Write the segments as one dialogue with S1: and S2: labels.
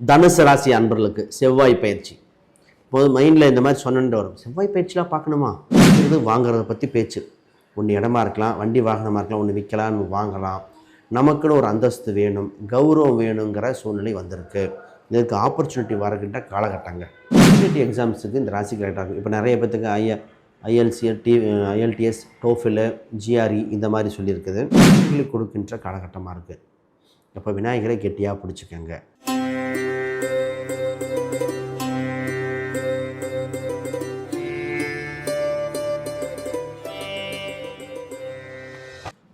S1: தனுசு ராசி அன்பர்களுக்கு செவ்வாய் பயிற்சி. இப்போது மைண்டில் இந்த மாதிரி சொன்னேன்ட்டு வரும். செவ்வாய் பயிற்சிலாம் பார்க்கணுமா? இது வாங்குறத பற்றி பேச்சு. ஒன்று இடமா இருக்கலாம் வண்டி வாகனமாக இருக்கலாம் ஒன்று விற்கலாம் ஒன்று வாங்கலாம். நமக்குன்னு ஒரு அந்தஸ்து வேணும் கௌரவம் வேணுங்கிற சூழ்நிலை வந்திருக்கு. இதற்கு ஆப்பர்ச்சுனிட்டி வரக்கிட்ட காலகட்டங்க. யூனிட்டி எக்ஸாம்ஸுக்கு இந்த ராசி கரெக்டாக இருக்கும். இப்போ நிறைய பேத்துக்கு ஐ ஐஎல்சி டி ஐஎல்டிஎஸ் டோஃபிலு ஜிஆர்இ இந்த மாதிரி சொல்லியிருக்குது. கொடுக்கின்ற காலகட்டமாக இருக்குது அப்போ விநாயகரை கெட்டியாக பிடிச்சிக்கங்க.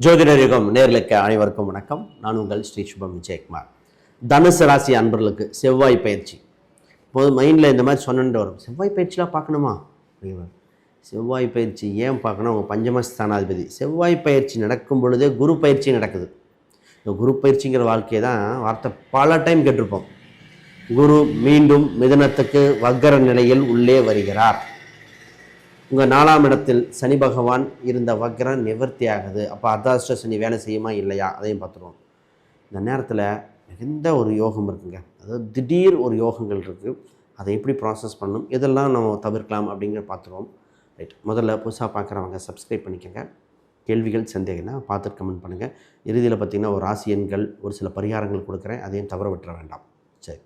S1: ஜோதிடர் யுகம் நேர்களுக்கு அனைவருக்கும் வணக்கம். நான் உங்கள் ஸ்ரீ சுபம் விஜயகுமார். தனுசு ராசி அன்பர்களுக்கு செவ்வாய் பயிற்சி. இப்போது மைண்டில் இந்த மாதிரி சொன்னேன்ட்டு வரும். செவ்வாய் பயிற்சிலாம் பார்க்கணுமா? செவ்வாய் பயிற்சி ஏன் பார்க்கணும்? உங்கள் பஞ்சமஸ்தானாதிபதி செவ்வாய் பயிற்சி நடக்கும் பொழுதே குரு பயிற்சி நடக்குது. இந்த குரு பயிற்சிங்கிற வாழ்க்கையை தான் வார்த்தை பல டைம் கேட்டிருப்போம். குரு மீண்டும் மிதனத்துக்கு வக்கர நிலையில் உள்ளே வருகிறார். உங்கள் நாலாம் இடத்தில் சனி பகவான் இருந்த வக்ரம் நிவர்த்தி ஆகுது. அப்போ அர்த்தாஷ்ட சனி வேலை செய்யுமா இல்லையா? அதையும் பார்த்துருவோம். இந்த நேரத்தில் மிகுந்த ஒரு யோகம் இருக்குங்க. அதாவது திடீர் ஒரு யோகங்கள் இருக்குது அதை எப்படி ப்ராசஸ் பண்ணணும்? இதெல்லாம் நம்ம தவிர்க்கலாம் அப்படிங்கிற பார்த்துருவோம். ரைட் முதல்ல புதுசாக பார்க்குறவங்க சப்ஸ்கிரைப் பண்ணிக்கோங்க. கேள்விகள் சந்தேகம்னா பார்த்துட்டு கமெண்ட் பண்ணுங்கள் இறுதியில் பார்த்தீங்கன்னா ஒரு ராசி எண்கள் ஒரு சில பரிகாரங்கள் கொடுக்குறேன். அதையும் தவற விட்டுற வேண்டாம். சரி.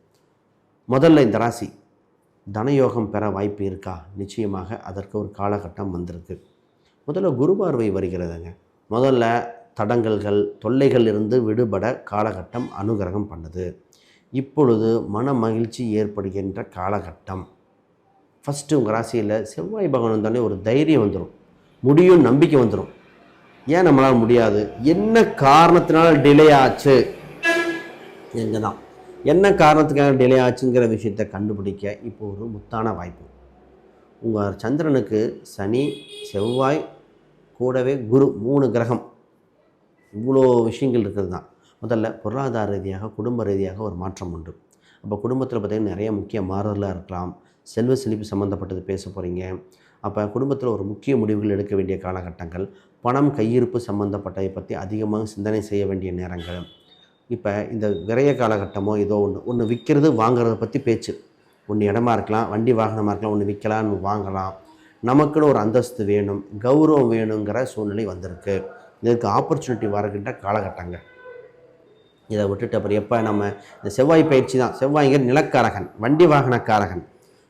S1: முதல்ல இந்த ராசி. தனயோகம் பெற வாய்ப்பு இருக்கா? நிச்சயமாக அதற்கு ஒரு காலகட்டம் வந்திருக்கு. முதல்ல குரு பார்வை வருகிறதுங்க. முதல்ல தடங்கல்கள் தொல்லைகள் இருந்து விடுபட காலகட்டம் அனுகிரகம் பண்ணுது. இப்பொழுது மன மகிழ்ச்சி ஏற்படுகின்ற காலகட்டம். ஃபஸ்ட்டு உங்கள் ராசியில் செவ்வாய் பகவான் வந்தோடனே ஒரு தைரியம் வந்துடும் முடியும் நம்பிக்கை வந்துடும் ஏன் நம்மளால் முடியாது? என்ன காரணத்தினால டிலே ஆச்சு? எங்கே தான் என்ன காரணத்துக்காக டிலே ஆச்சுங்கிற விஷயத்தை கண்டுபிடிக்க இப்போ ஒரு முத்தான வாய்ப்பு. உங்கள் சந்திரனுக்கு சனி செவ்வாய் கூடவே குரு மூணு கிரகம். இவ்வளோ விஷயங்கள் இருக்கிறது தான் முதல்ல பொருளாதார ரீதியாக குடும்ப ரீதியாக ஒரு மாற்றம் உண்டு. அப்போ குடும்பத்தில் பார்த்திங்கன்னா நிறைய முக்கிய மாறுதலாக இருக்கலாம். செல்வ செழிப்பு சம்மந்தப்பட்டது பேச போகிறீங்க அப்போ குடும்பத்தில் ஒரு முக்கிய முடிவுகள் எடுக்க வேண்டிய காலகட்டங்கள். பணம் கையிருப்பு சம்மந்தப்பட்டதை பற்றி அதிகமாக சிந்தனை செய்ய வேண்டிய நேரங்கள். இப்போ இந்த விரைய காலகட்டமோ ஏதோ ஒன்று ஒன்று விற்கிறது வாங்குறத பற்றி பேச்சு. ஒன்று இடமா இருக்கலாம் வண்டி வாகனமாக இருக்கலாம் ஒன்று விற்கலாம் வாங்கலாம். நமக்குன்னு ஒரு அந்தஸ்து வேணும் கௌரவம் வேணுங்கிற சூழ்நிலை வந்திருக்கு. இதற்கு ஆப்பர்ச்சுனிட்டி வரக்கிட்ட காலகட்டங்கள். இதை விட்டுட்டு அப்புறம் எப்போ நம்ம இந்த செவ்வாய் பயிற்சி தான். செவ்வாய்ங்கிற நிலக்காரகன் வண்டி வாகனக்காரகன்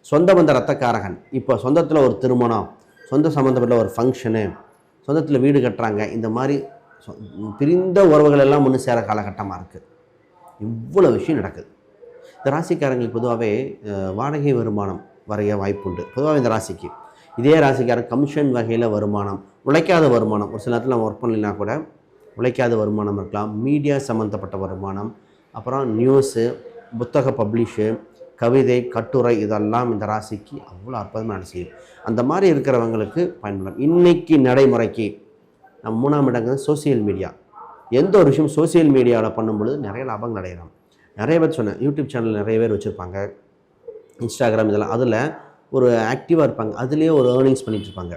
S1: சொந்த பந்த ரத்தக்காரகன் இப்போ சொந்தத்தில் ஒரு திருமணம் சொந்த சம்மந்தப்பட்ட ஒரு ஃபங்க்ஷனு சொந்தத்தில் வீடு கட்டுறாங்க இந்த மாதிரி ஸோ பிரிந்த உறவுகள் எல்லாம் ஒன்று சேர காலகட்டமாக இருக்குது இவ்வளோ விஷயம் நடக்குது. இந்த ராசிக்காரங்களுக்கு பொதுவாகவே வாடகை வருமானம் வரைய வாய்ப்புண்டு. பொதுவாக இந்த ராசிக்கு. இதே ராசிக்காரன் கமிஷன் வகையில் வருமானம் உழைக்காத வருமானம். ஒரு சில நேரத்தில் நம்ம ஒர்க் பண்ணலைன்னா கூட உழைக்காத வருமானம் இருக்கலாம். மீடியா சம்மந்தப்பட்ட வருமானம் அப்புறம் நியூஸு புத்தக பப்ளிஷு கவிதை கட்டுரை இதெல்லாம் இந்த ராசிக்கு அவ்வளோ அற்புதமாக செய்யும் அந்த மாதிரி இருக்கிறவங்களுக்கு பயன்படும். இன்றைக்கி நடைமுறைக்கு நம்ம மூணாம் இடங்கிறது சோசியல் மீடியா எந்த ஒரு விஷயம் சோசியல் மீடியாவில் பண்ணும்பொழுது நிறைய லாபங்கள் அடையலாம். நிறைய பேர் சொன்னேன் யூடியூப் சேனல் நிறைய பேர் வச்சுருப்பாங்க. இன்ஸ்டாகிராம் இதெல்லாம் அதில் ஒரு ஆக்டிவாக இருப்பாங்க. அதுலேயே ஒரு ஏர்னிங்ஸ் பண்ணிகிட்டு இருப்பாங்க.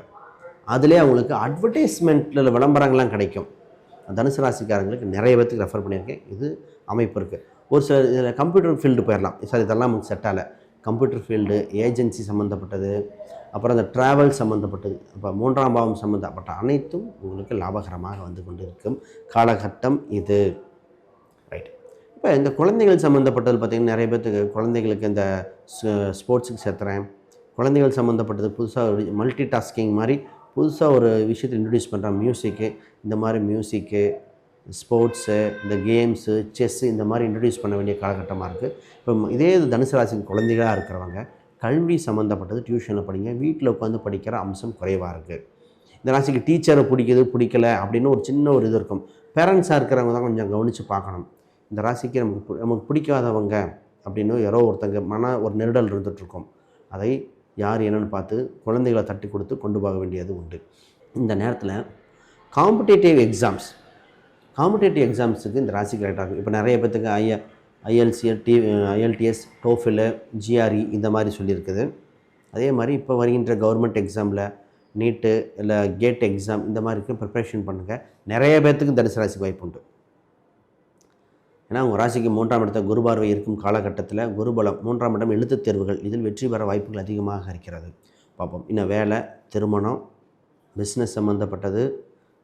S1: அதுலேயே அவங்களுக்கு அட்வர்டைஸ்மெண்ட்டில் விளம்பரங்கள்லாம் கிடைக்கும். தனுசு ராசிக்காரங்களுக்கு நிறைய பேர்த்துக்கு ரெஃபர் பண்ணியிருக்கேன். இது அமைப்பு இருக்குது ஒரு சில இதில் கம்ப்யூட்டர் ஃபீல்டு போயிடலாம் சார் இதெல்லாம் நமக்கு செட் ஆகலை. கம்ப்யூட்டர் ஃபீல்டு ஏஜென்சி சம்மந்தப்பட்டது அப்புறம் அந்த ட்ராவல் சம்மந்தப்பட்டது அப்போ மூன்றாம் பாவம் சம்மந்தப்பட்ட அனைத்தும் உங்களுக்கு லாபகரமாக வந்து கொண்டு இருக்கும் காலகட்டம் இது. ரைட் இப்போ இந்த குழந்தைகள் சம்மந்தப்பட்டது பார்த்திங்கன்னா நிறைய பேர்த்துக்கு குழந்தைகளுக்கு இந்த ஸ்போர்ட்ஸுக்கு சேர்த்துறேன். குழந்தைகள் சம்மந்தப்பட்டது புதுசாக ஒரு மல்டி டாஸ்கிங் மாதிரி புதுசாக ஒரு விஷயத்தை இன்ட்ரடியூஸ் பண்ணுறேன் மியூசிக்கு இந்த மாதிரி மியூசிக்கு ஸ்போர்ட்ஸு இந்த கேம்ஸு செஸ்ஸு இந்த மாதிரி இன்ட்ரடியூஸ் பண்ண வேண்டிய காலகட்டமாக இருக்குது இப்போ இதே இது தனுசு ராசி குழந்தைகளாக இருக்கிறவங்க கல்வி சம்மந்தப்பட்டது டியூஷனில் படிங்க. வீட்டில் உட்காந்து படிக்கிற அம்சம் குறைவாக இருக்குது இந்த ராசிக்கு டீச்சரை பிடிக்குது பிடிக்கல அப்படின்னு ஒரு சின்ன ஒரு இது இருக்கும். பேரண்ட்ஸாக இருக்கிறவங்க தான் கொஞ்சம் கவனித்து பார்க்கணும். இந்த ராசிக்கு நமக்கு நமக்கு பிடிக்காதவங்க அப்படின்னு யாரோ ஒருத்தங்க மன ஒரு நெருடல் இருந்துகிட்ருக்கும் அதை யார் என்னென்னு பார்த்து குழந்தைகளை தட்டி கொடுத்து கொண்டு போக வேண்டியது உண்டு. இந்த நேரத்தில் காம்படேட்டிவ் எக்ஸாம்ஸ் காம்படேட்டிவ் எக்ஸாம்ஸுக்கு இந்த ராசி கரெக்டாக இருக்கும் இப்போ நிறைய பேர்த்துக்கு ஐயா ஐஎல்சிஎல் டி ஐஎல்டிஎஸ் டோஃபில் ஜிஆர்இ இந்த மாதிரி சொல்லியிருக்குது. அதே மாதிரி இப்போ வருகின்ற கவர்மெண்ட் எக்ஸாமில் நீட்டு இல்லை கேட் எக்ஸாம் இந்த மாதிரி ப்ரிப்ரேஷன் பண்ணுங்கள் நிறைய பேர்த்துக்கு தனுசு ராசிக்கு வாய்ப்பு உண்டு. ஏன்னா உங்கள் ராசிக்கு மூன்றாம் இடத்த குரு பார்வை இருக்கும் காலகட்டத்தில் குருபலம் மூன்றாம் இடம் எழுத்துத் தேர்வுகள். இதில் வெற்றி பெற வாய்ப்புகள் அதிகமாக இருக்கிறது. பார்ப்போம். இன்னும் வேலை திருமணம் பிஸ்னஸ் சம்மந்தப்பட்டது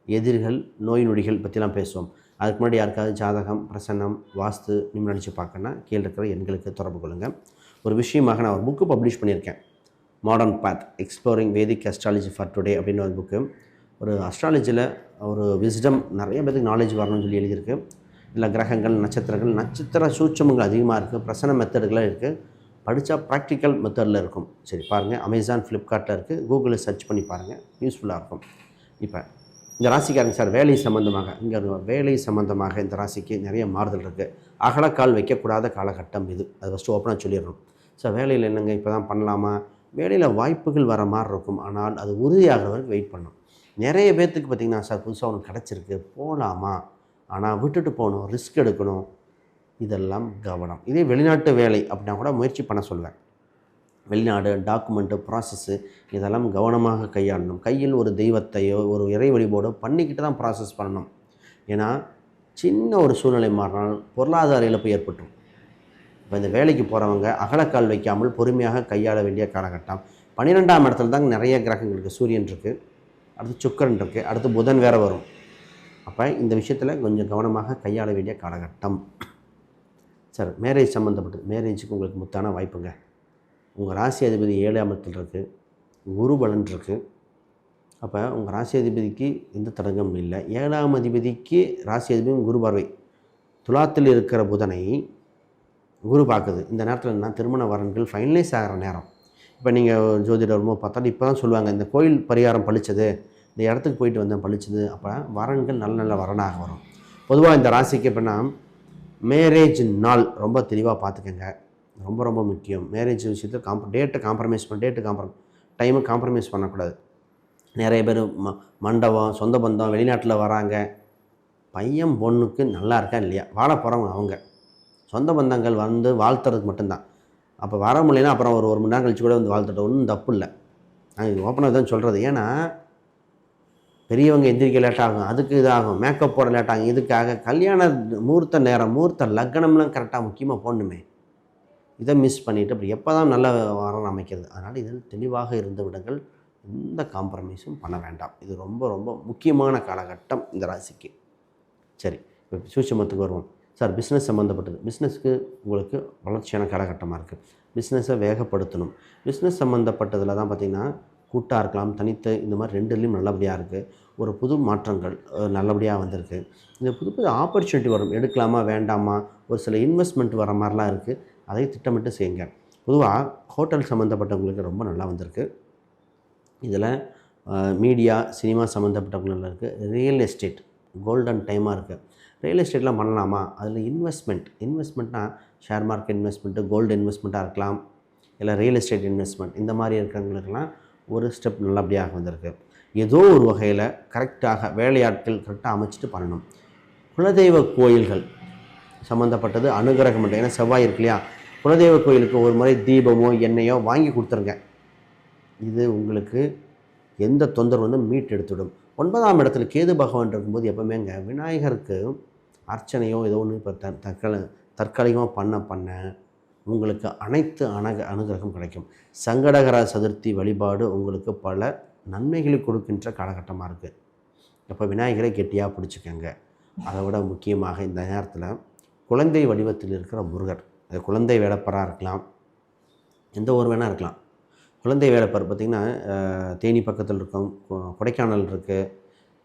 S1: எதிர்கள் நோய் நொடிகள் பற்றிலாம் பேசுவோம். அதுக்கு முன்னாடி யாருக்காவது ஜாதகம் பிரசன்னம் வாஸ்து நிம்மதி நினச்சி பார்க்கணுன்னா கீழே இருக்கிற எண்களுக்கு தொடர்பு கொள்ளுங்கள் ஒரு விஷயமாக நான் ஒரு புக்கு பப்ளிஷ் பண்ணியிருக்கேன். Modern path exploring Vedic astrology for today அப்படின்னு ஒரு புக்கு ஒரு அஸ்ட்ராலஜியில் ஒரு விஸ்டம் நிறைய பேருக்கு நாலேஜ் வரணும்னு சொல்லி எழுதியிருக்கு. இல்லை கிரகங்கள் நட்சத்திரங்கள் நட்சத்திர சூட்சமங்கள் அதிகமாக இருக்குது பிரசன மெத்தடுகளாக இருக்குது படித்தா ப்ராக்டிக்கல் மெத்தடில் இருக்கும். சரி பாருங்கள் அமேசான் ஃப்ளிப்கார்ட்டில் இருக்குது கூகுளில் சர்ச் பண்ணி பாருங்கள் யூஸ்ஃபுல்லாக இருக்கும். இப்போ இந்த ராசிக்காரங்க சார் வேலை சம்மந்தமாக இங்கே வேலை சம்மந்தமாக இந்த ராசிக்கு நிறைய மாறுதல் இருக்குது அகலக்கால் வைக்கக்கூடாத காலகட்டம் இது. அது ஃபஸ்ட்டு ஓப்பனாக சொல்லிடணும். சார் வேலையில் என்னங்க இப்போ தான் பண்ணலாமா? வேலையில் வாய்ப்புகள் வர மாதிரி இருக்கும். ஆனால் அது உறுதியாகிற வரைக்கும் வெயிட் பண்ணும் நிறைய பேர்த்துக்கு பார்த்திங்கன்னா சார் புதுசாக ஒன்று கிடச்சிருக்கு. போகலாமா ஆனால் விட்டுட்டு போகணும் ரிஸ்க் எடுக்கணும். இதெல்லாம் கவனம். இதே வெளிநாட்டு வேலை அப்படின்னா கூட முயற்சி பண்ண சொல்வேன். வெளிநாடு டாக்குமெண்ட்டு ப்ராசஸ்ஸு இதெல்லாம் கவனமாக கையாளணும். கையில் ஒரு தெய்வத்தையோ ஒரு இறை வழிபாடோ பண்ணிக்கிட்டு தான் ப்ராசஸ் பண்ணணும். ஏன்னா சின்ன ஒரு சூழ்நிலை மாறினால் பொருளாதார இழப்பு ஏற்பட்டுரும். இப்போ இந்த வேலைக்கு போகிறவங்க அகலக்கால் வைக்காமல் பொறுமையாக கையாள வேண்டிய காலகட்டம். பன்னிரெண்டாம் இடத்துல தான் நிறைய கிரகங்கள் இருக்குது சூரியன் இருக்குது அடுத்து சுக்கரன் இருக்குது அடுத்து புதன் வேறு வரும். அப்போ இந்த விஷயத்தில் கொஞ்சம் கவனமாக கையாள வேண்டிய காலகட்டம். சார் மேரேஜ் சம்மந்தப்பட்டது மேரேஜுக்கு உங்களுக்கு முத்தான வாய்ப்புங்க. உங்கள் ராசி அதிபதி ஏழாம் இடத்துல இருக்குது குரு பலன் இருக்குது அப்போ உங்கள் ராசி அதிபதிக்கு எந்த தடங்கமும் இல்லை. ஏழாம் அதிபதிக்கு ராசி அதிபதியும் குரு பார்வை. துலாத்தில் இருக்கிற புதனை குரு பார்க்குது. இந்த நேரத்தில் என்ன? திருமண வரன்கள் ஃபைனலைஸ் ஆகிற நேரம். இப்போ நீங்கள் ஜோதிடர்மோ பார்த்தாலும் இப்போ தான் சொல்லுவாங்க இந்த கோயில் பரிகாரம் பளிச்சது இந்த இடத்துக்கு போயிட்டு வந்தேன் பளிச்சது அப்போ வரன்கள் நல்ல நல்ல வரனாக வரும். பொதுவாக இந்த ராசிக்கு எப்படின்னா மேரேஜ் நாள் ரொம்ப தெளிவாக பார்த்துக்கங்க. ரொம்ப ரொம்ப முக்கியம். மேரேஜ் விஷயத்தில் காம்ப டேட்டை காம்ப்ரமைஸ் பண்ண டேட்டு காம்ப்ரம் டைமை காம்ப்ரமைஸ் பண்ணக்கூடாது. நிறைய பேர் ம மண்டபம் சொந்த பந்தம் வெளிநாட்டில் வராங்க. பையன் பொண்ணுக்கு நல்லா இருக்கா இல்லையா? வாழ போகிறவங்க அவங்க. சொந்த பந்தங்கள் வந்து வாழ்த்துறதுக்கு மட்டும்தான். அப்போ வர முடியலன்னா அப்புறம் ஒரு ஒரு மணி நேரம் கழிச்சு கூட வந்து வாழ்த்துட்டு ஒன்றும் தப்பு இல்லை. நான் இது ஓப்பனாக தான் சொல்கிறது ஏன்னா பெரியவங்க எந்திரிக்க லேட் ஆகும் அதுக்கு இதாகும். மேக்கப் போட லேட் ஆகும். இதுக்காக கல்யாண முகூர்த்த நேரம் முகூர்த்த லக்னம்லாம் கரெக்டாக முக்கியமாக போடணுமே. இதை மிஸ் பண்ணிவிட்டு அப்படி எப்போ தான் நல்ல வாரம் அமைக்கிறது? அதனால் இதில் தெளிவாக இருந்த விடங்கள் எந்த காம்ப்ரமைஸும் பண்ண வேண்டாம். இது ரொம்ப ரொம்ப முக்கியமான காலகட்டம் இந்த ராசிக்கு. சரி இப்போ சூட்சமத்துக்கு வருவோம். சார் பிஸ்னஸ் சம்மந்தப்பட்டது பிஸ்னஸ்க்கு உங்களுக்கு வளர்ச்சியான காலகட்டமாக இருக்குது பிஸ்னஸை வேகப்படுத்தணும். பிஸ்னஸ் சம்மந்தப்பட்டதில் தான் பார்த்திங்கன்னா கூட்டாக இருக்கலாம் தனித்து இந்த மாதிரி ரெண்டுலேயும் நல்லபடியாக இருக்குது ஒரு புது மாற்றங்கள் நல்லபடியாக வந்திருக்கு. இந்த புது புது ஆப்பர்ச்சுனிட்டி வரும். எடுக்கலாமா வேண்டாமா? ஒரு சில இன்வெஸ்ட்மெண்ட் வர மாதிரிலாம் இருக்குது அதை திட்டமிட்டு செய்யுங்க. பொதுவாக ஹோட்டல் சம்மந்தப்பட்டவங்களுக்கு ரொம்ப நல்லா வந்திருக்கு. இதில் மீடியா சினிமா சம்மந்தப்பட்டவங்களும் இருக்குது ரியல் எஸ்டேட் கோல்டன் டைமாக இருக்குது ரியல் எஸ்டேட்லாம் பண்ணலாமா? அதில் இன்வெஸ்ட்மெண்ட் இன்வெஸ்ட்மெண்ட்னா ஷேர் மார்க்கெட் இன்வெஸ்ட்மெண்ட்டு கோல்டு இன்வெஸ்ட்மெண்ட்டாக இருக்கலாம். இல்லை ரியல் எஸ்டேட் இன்வெஸ்ட்மெண்ட் இந்த மாதிரி இருக்கிறவங்களுக்கெல்லாம் ஒரு ஸ்டெப் நல்லபடியாக வந்திருக்கு. ஏதோ ஒரு வகையில் கரெக்டாக வேலையாட்கள் கரெக்டாக அமைச்சிட்டு பண்ணணும். குலதெய்வ கோயில்கள் சம்மந்தப்பட்டது அனுகிரகம் ஏன்னா செவ்வாய் இருக்கு இல்லையா? குலதெய்வ கோயிலுக்கு ஒரு முறை தீபமோ எண்ணெயோ வாங்கி கொடுத்துருங்க. இது உங்களுக்கு எந்த தொந்தரவு வந்து மீட்டெடுத்துடும் ஒன்பதாம் இடத்துல கேது பகவான் இருக்கும்போது இங்கே விநாயகருக்கு அர்ச்சனையோ ஏதோ ஒன்று இப்போ த தற்கால தற்காலிகமாக பண்ண பண்ண உங்களுக்கு அனைத்து அணக அனுகிரகம் கிடைக்கும். சங்கடகர சதுர்த்தி வழிபாடு உங்களுக்கு பல நன்மைகளை கொடுக்கின்ற காலகட்டமாக இருக்குது அப்போ விநாயகரை கெட்டியாக பிடிச்சிக்கங்க. அதை விட முக்கியமாக இந்த நேரத்தில் குழந்தை வடிவத்தில் இருக்கிற முருகர். அது குழந்தை வேடப்பராக இருக்கலாம். எந்த ஒரு வேணால் இருக்கலாம். குழந்தை வேடப்பர் பார்த்திங்கன்னா தேனி பக்கத்தில் இருக்கும் கொ- கொடைக்கானல் இருக்குது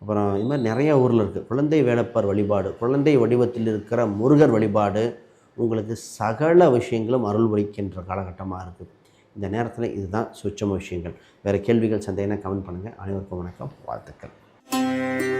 S1: அப்புறம் இது மாதிரி நிறைய ஊரில் இருக்குது குழந்தை வேடப்பர் வழிபாடு குழந்தை வடிவத்தில் இருக்கிற முருகர் வழிபாடு உங்களுக்கு சகல விஷயங்களும் அருள் வலிக்கின்ற காலகட்டமாக இருக்குது இந்த நேரத்தில் இதுதான் சுச்சம விஷயங்கள். வேறு கேள்விகள் சந்தேகம்னா கமெண்ட் பண்ணுங்கள் அனைவருக்கும் வணக்கம். வாழ்த்துக்கள்.